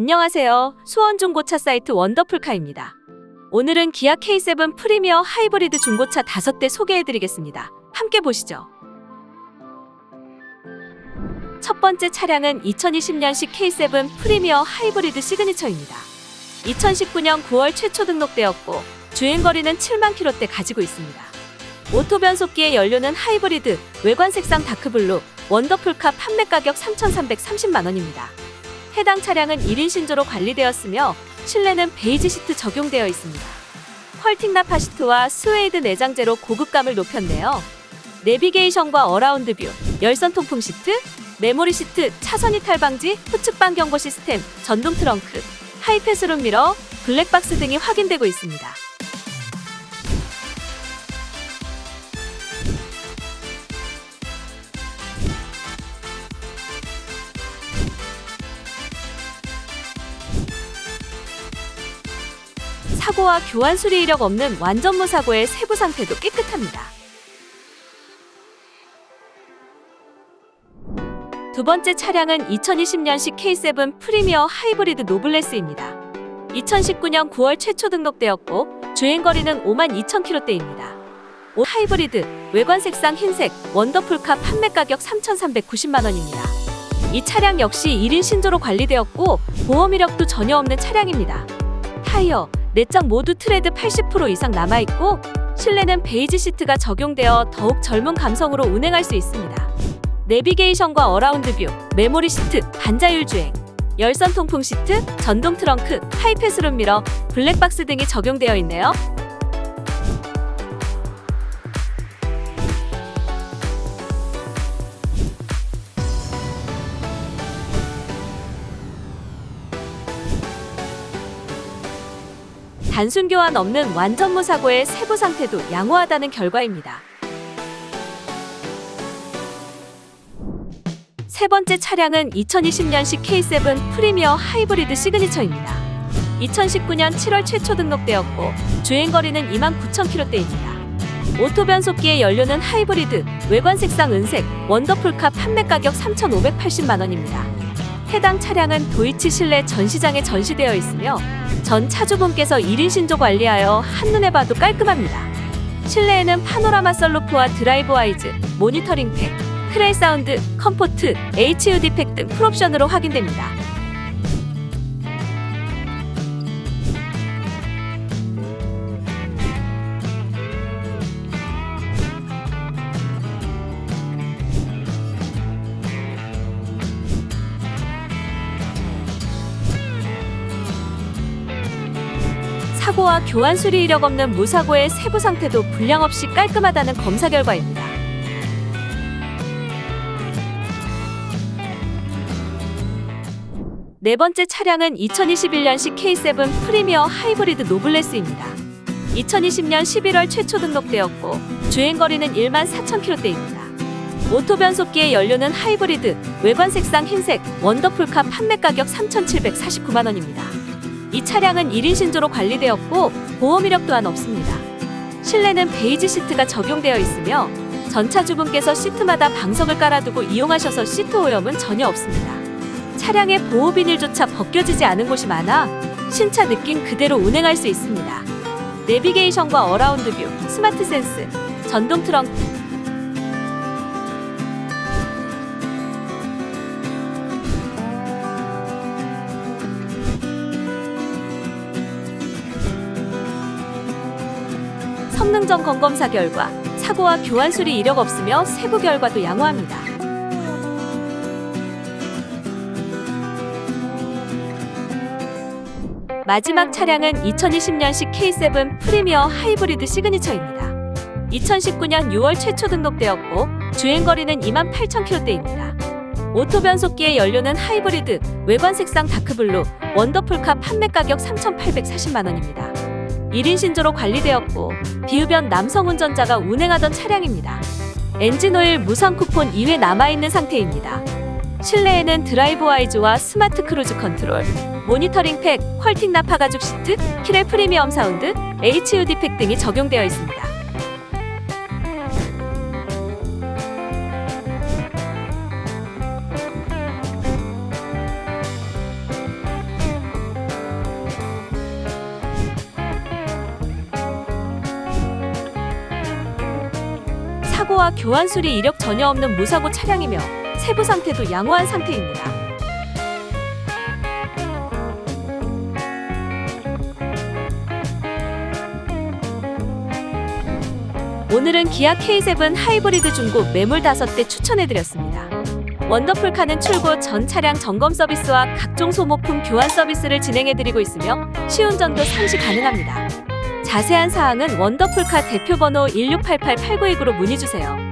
안녕하세요. 수원 중고차 사이트 원더풀카입니다. 오늘은 기아 K7 프리미어 하이브리드 중고차 5대 소개해드리겠습니다. 함께 보시죠. 첫 번째 차량은 2020년식 K7 프리미어 하이브리드 시그니처입니다. 2019년 9월 최초 등록되었고 주행거리는 7만 킬로대 가지고 있습니다. 오토 변속기의 연료는 하이브리드, 외관 색상 다크블루, 원더풀카 판매 가격 3,330만 원입니다. 해당 차량은 1인 신조로 관리되었으며 실내는 베이지 시트 적용되어 있습니다. 펄팅나 파시트와 스웨이드 내장재로 고급감을 높였네요. 내비게이션과 어라운드 뷰, 열선 통풍 시트, 메모리 시트, 차선 이탈 방지, 후측방 경고 시스템, 전동 트렁크, 하이패스룸 미러, 블랙박스 등이 확인되고 있습니다. 사고와 교환 수리 이력 없는 완전 무 사고의 세부 상태도 깨끗합니다. 두 번째 차량은 2020년식 K7 프리미어 하이브리드 노블레스입니다. 2019년 9월 최초 등록되었고 주행거리는 5만 2천 킬로대입니다. 오 하이브리드 외관 색상 흰색 원더풀카 판매 가격 3,390만 원입니다. 이 차량 역시 1인 신조로 관리되었고 보험 이력도 전혀 없는 차량입니다. 타이어, 내장 모두 트레드 80% 이상 남아있고 실내는 베이지 시트가 적용되어 더욱 젊은 감성으로 운행할 수 있습니다. 내비게이션과 어라운드 뷰, 메모리 시트, 반자율 주행, 열선 통풍 시트, 전동 트렁크, 하이패스룸 미러, 블랙박스 등이 적용되어 있네요. 단순 교환 없는 완전 무 사고의 세부 상태도 양호하다는 결과입니다. 세 번째 차량은 2020년식 K7 프리미어 하이브리드 시그니처입니다. 2019년 7월 최초 등록되었고 주행거리는 2만 9천 킬로대입니다. 오토 변속기의 연료는 하이브리드, 외관 색상 은색, 원더풀카 판매 가격 3,580만 원입니다. 해당 차량은 도이치 실내 전시장에 전시되어 있으며 전 차주분께서 1인 신조 관리하여 한눈에 봐도 깔끔합니다. 실내에는 파노라마 썰루프와 드라이브 와이즈, 모니터링 팩, 크레이 사운드, 컴포트, HUD 팩 등 풀옵션으로 확인됩니다. 사고와 교환 수리 이력 없는 무사고의 세부 상태도 불량 없이 깔끔하다는 검사 결과입니다. 네 번째 차량은 2021년식 K7 프리미어 하이브리드 노블레스입니다. 2020년 11월 최초 등록되었고 주행거리는 1만 4천 킬로대입니다. 오토 변속기의 연료는 하이브리드, 외관 색상 흰색, 원더풀카 판매 가격 3,749만 원입니다. 이 차량은 1인 신조로 관리되었고 보험 이력 또한 없습니다. 실내는 베이지 시트가 적용되어 있으며 전차주분께서 시트마다 방석을 깔아두고 이용하셔서 시트 오염은 전혀 없습니다. 차량의 보호 비닐조차 벗겨지지 않은 곳이 많아 신차 느낌 그대로 운행할 수 있습니다. 내비게이션과 어라운드 뷰, 스마트 센스, 전동 트렁크, 성능 점검 검사 결과 사고와 교환 수리 이력 없으며 세부 결과도 양호합니다. 마지막 차량은 2020년식 K7 프리미어 하이브리드 시그니처입니다. 2019년 6월 최초 등록되었고 주행거리는 2만 8천 킬로대입니다. 오토 변속기의 연료는 하이브리드, 외관 색상 다크블루, 원더풀카 판매 가격 3,840만 원입니다. 1인 신조로 관리되었고 비흡연 남성 운전자가 운행하던 차량입니다. 엔진오일 무상 쿠폰 2회 남아있는 상태입니다. 실내에는 드라이브 와이즈와 스마트 크루즈 컨트롤, 모니터링 팩, 퀄팅 나파 가죽 시트, 키렐 프리미엄 사운드, HUD 팩 등이 적용되어 있습니다. 사고와 교환 수리 이력 전혀 없는 무사고 차량이며 세부 상태도 양호한 상태입니다. 오늘은 기아 K7 하이브리드 중고 매물 5대 추천해드렸습니다. 원더풀카는 출고 전 차량 점검 서비스와 각종 소모품 교환 서비스를 진행해드리고 있으며 시운전도 상시 가능합니다. 자세한 사항은 원더풀카 대표 번호 1688-8929로 문의 주세요.